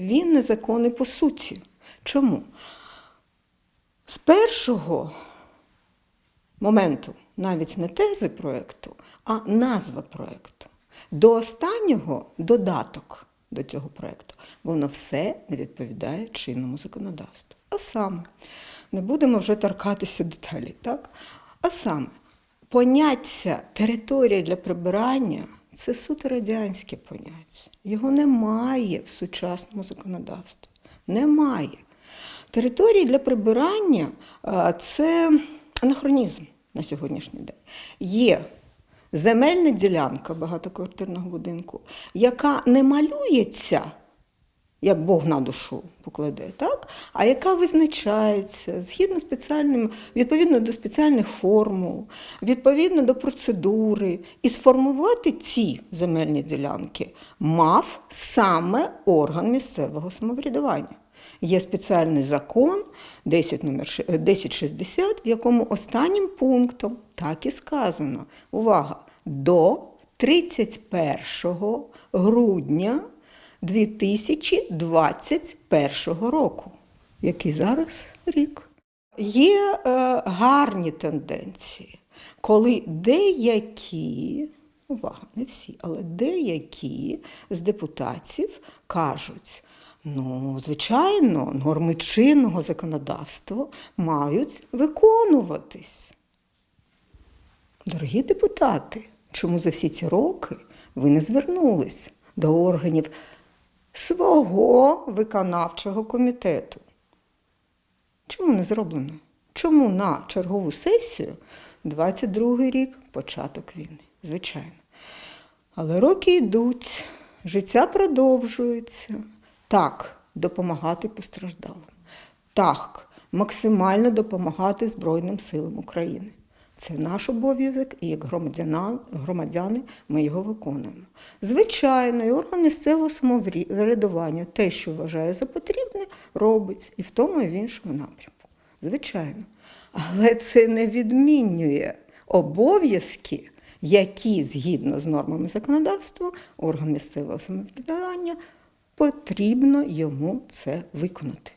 він незаконний по суті. Чому? З першого моменту навіть не тези проєкту, а назва проєкту. До останнього додаток до цього проєкту. Воно все не відповідає чинному законодавству. А саме, не будемо вже торкатися деталей, так? А саме, поняття територія для прибирання це суто радянське поняття. Його немає в сучасному законодавстві. Немає. Території для прибирання це анахронізм на сьогоднішній день. Є земельна ділянка багатоквартирного будинку, яка не малюється, як Бог на душу покладе, так? а яка визначається згідно спеціальним, відповідно до спеціальних формул, відповідно до процедури. І сформувати ці земельні ділянки мав саме орган місцевого самоврядування. Є спеціальний закон 10 номер е, 1060, в якому останнім пунктом так і сказано: увага! До 31 грудня 2021 року, який зараз рік. Є е, гарні тенденції, коли деякі, увага, не всі, але деякі з депутатів кажуть, ну, звичайно, норми чинного законодавства мають виконуватись. Дорогі депутати, чому за всі ці роки ви не звернулись до органів свого виконавчого комітету? Чому не зроблено? Чому на чергову сесію 22 рік початок війни? Звичайно. Але роки йдуть, життя продовжується. Так, допомагати постраждалим. Так, максимально допомагати Збройним силам України. Це наш обов'язок, і як громадяни ми його виконуємо. Звичайно, і орган місцевого самоврядування те, що вважає за потрібне, робить і в тому, і в іншому напрямку. Звичайно. Але це не відмінює обов'язки, які згідно з нормами законодавства, орган місцевого самоврядування потрібно йому це виконати.